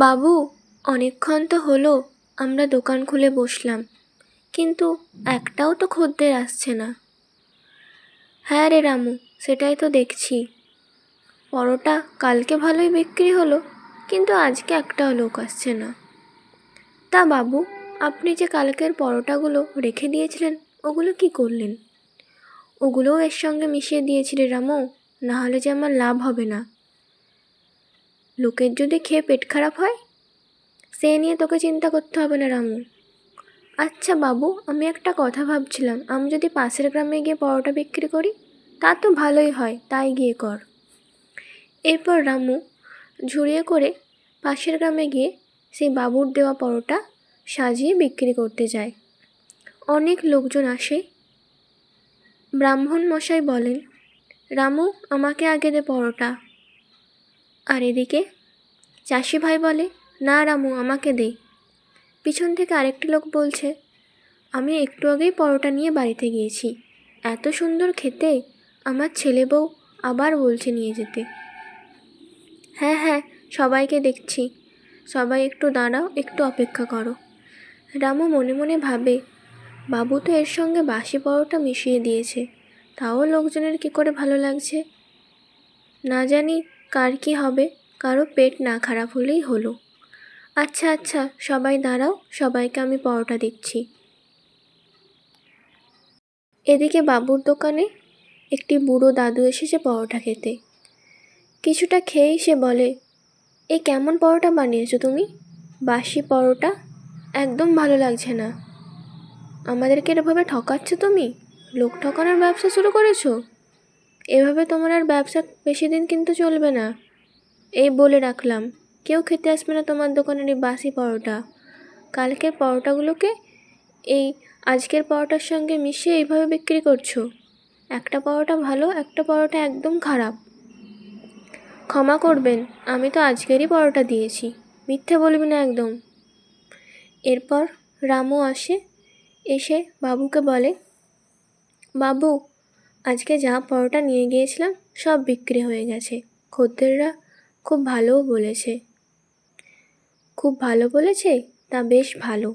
বাবু, অনেকক্ষণ তো হলো, আমরা দোকান খুলে বসলাম। কিন্তু একটাও তো খদ্দের আসছে না। হ্যাঁ রে রামু, সেটাই তো দেখছি। পরোটা কালকে ভালোই বিক্রি হলো, কিন্তু আজকে একটাও লোক আসছে না। তা বাবু, আপনি যে কালকের পরোটাগুলো রেখে দিয়েছিলেন, ওগুলো কি করলেন? ওগুলোও এর সঙ্গে মিশিয়ে দিয়েছিলে রামু, নাহলে যে আমার লাভ হবে না। লোকের যদি খেয়ে পেট খারাপ হয়? সে নিয়ে তোকে চিন্তা করতে হবে না, রামু। আচ্ছা বাবু, আমি একটা কথা ভাবছিলাম। আমি যদি পাশের গ্রামে গিয়ে পরোটা বিক্রি করি, তা তো ভালোই হয়, তাই গিয়ে কর। এরপর রামু ঝুড়িয়ে করে পাশের গ্রামে গিয়ে সেই বাবুর দেওয়া পরোটা সাজিয়ে বিক্রি করতে যায়। অনেক লোকজন আসে। ব্রাহ্মণ মশাই বলেন, রামু, আমাকে আগে দে পরোটা। আর এদিকে, চাষি ভাই বলে, না রামু, আমাকে দে। পিছন থেকে আরেকটি লোক বলছে, আমি একটু আগেই পরোটা নিয়ে বাড়িতে গিয়েছি। এত সুন্দর খেতে, আমার ছেলে বউ আবার বলছে নিয়ে যেতে। হ্যাঁ হ্যাঁ সবাইকে দেখছি। সবাই একটু দাঁড়াও, একটু অপেক্ষা করো। রামু মনে মনে ভাবে, বাবু তো এর সঙ্গে বাসি পরোটা মিশিয়ে দিয়েছে। তাও লোকজনের কী করে ভালো লাগছে? না জানি কার কি হবে? কারও পেট না খারাপ হলেই হলো। আচ্ছা আচ্ছা সবাই দাঁড়াও, সবাইকে আমি পরোটা দিচ্ছি। এদিকে বাবুর দোকানে একটি বুড়ো দাদু এসেছে পরোটা খেতে। কিছুটা খেয়েই সে বলে, এ কেমন পরোটা বানিয়েছো তুমি? বাসি পরোটা? একদম ভালো লাগছে না। আমাদেরকে এভাবে ঠকাচ্ছ তুমি? লোক ঠকানোর ব্যবসা শুরু করেছ? এভাবে তোমার আর ব্যবসা বেশি দিন কিন্তু চলবে না। এই বলে রাখলাম। কেউ খেতে আসবে না তোমার দোকানের এই বাসি পরোটা। কালকের পরোটাগুলোকে এই আজকের পরোটার সঙ্গে মিশিয়ে এইভাবে বিক্রি করছ। একটা পরোটা ভালো, একটা পরোটা একদম খারাপ। ক্ষমা করবেন, আমি তো আজকেরই পরোটা দিয়েছি। মিথ্যে বলবি না একদম। এরপর রামু আসে, এসে বাবুকে বলে, বাবু আজকে যা পরোটা নিয়ে গিয়েছিলাম, সব বিক্রি হয়ে গেছে। খদ্দেররা খুব ভালোও বলেছে। খুব ভালো বলেছে? তা বেশ ভালো।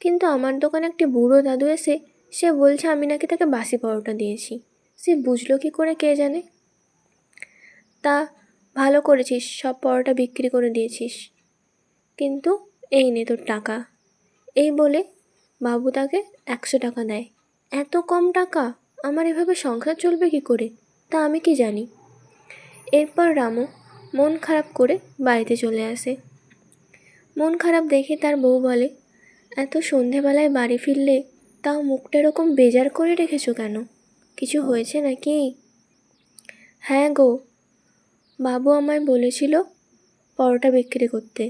কিন্তু আমার দোকানে একটি বুড়ো দাদু এসে, সে বলছে আমি নাকি তাকে বাসি পরোটা দিয়েছি। সে বুঝলো কি করে কে জানে? তা ভালো করেছিস, সব পরোটা বিক্রি করে দিয়েছিস। কিন্তু এই নে তোর টাকা। এই বলে বাবু তাকে একশো টাকা দেয়। এত কম টাকা? আমার এভাবে সংসার চলবে কি করে? তা আমি কি জানি? এরপর রামু মন খারাপ করে বাড়িতে চলে আসে। মন খারাপ দেখে তার বউ বলে, এত সন্ধেবেলায় বাড়ি ফিরলে তাও মুখটা এরকম বেজার করে রেখেছো কেন? কিছু হয়েছে নাকি? হ্যাঁ গো, বাবু আমায় বলেছিল পরোটা বিক্রি করতে,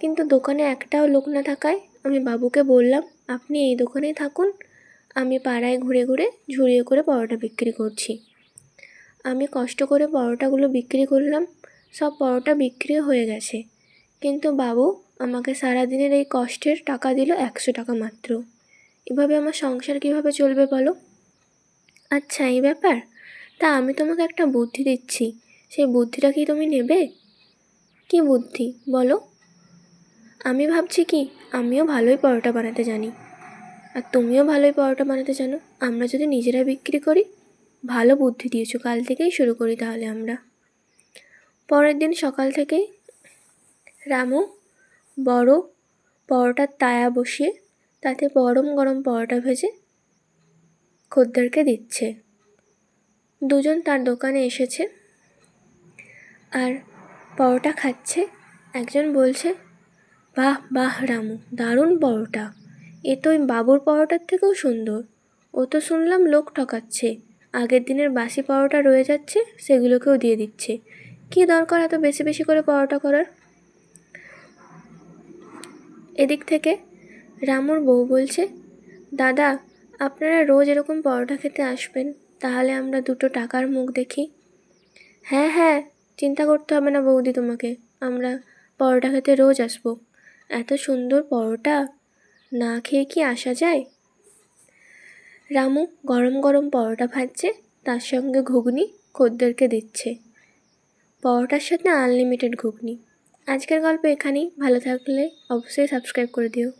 কিন্তু দোকানে একটাও লোক না থাকায় আমি বাবুকে বললাম, আপনি এই দোকানেই থাকুন আমি পাড়ায় ঘুরে ঘুরে ঝুড়িয়ে করে পরোটা বিক্রি করছি। আমি কষ্ট করে পরোটাগুলো বিক্রি করলাম, সব পরোটা বিক্রি হয়ে গেছে। কিন্তু বাবু আমাকে সারাদিনের এই কষ্টের টাকা দিল একশো টাকা মাত্র। এভাবে আমার সংসার কীভাবে চলবে বলো? আচ্ছা এই ব্যাপার? তা আমি তোমাকে একটা বুদ্ধি দিচ্ছি। সেই বুদ্ধিটা কি তুমি নেবে? কী বুদ্ধি? বলো। আমি ভাবছি কি, আমিও ভালোই পরোটা বানাতে জানি। আর তুমিও ভালোই পরোটা বানাতে জানো। আমরা যদি নিজেরা বিক্রি করি, ভালো বুদ্ধি দিয়েছ। কাল থেকেই শুরু করি তাহলে আমরা। পরের দিন সকাল থেকেই রামু বড় পরোটার তায়া বসিয়ে তাতে গরম গরম পরোটা ভেজে খদ্দেরকে দিচ্ছে। দুজন তার দোকানে এসেছে আর পরোটা খাচ্ছে। একজন বলছে, বাহ বাহ রামু, দারুণ পরোটা। এ তো ওই বাবুর পরোটার থেকেও সুন্দর। ও তো শুনলাম লোক ঠকাচ্ছে। আগের দিনের বাসি পরোটা রয়ে যাচ্ছে, সেগুলোকেও দিয়ে দিচ্ছে। কী দরকার এত বেশি বেশি করে পরোটা করার? এদিক থেকে রামুর বউ বলছে, দাদা, আপনারা রোজ এরকম পরোটা খেতে আসবেন, তাহলে আমরা দুটো টাকার মুখ দেখি। হ্যাঁ হ্যাঁ চিন্তা করতে হবে না বৌদি তোমাকে, আমরা পরোটা খেতে রোজ আসব। এত সুন্দর পরোটা। না খেয়ে কি আসা যায়? রামু গরম গরম পরোটা ভাজছে, তার সঙ্গে ঘুগনি খদ্দেরকে দিচ্ছে। পরোটার সাথে আনলিমিটেড ঘুগনি। আজকের গল্প এখানেই। ভালো থাকলে অবশ্যই সাবস্ক্রাইব করে দিও।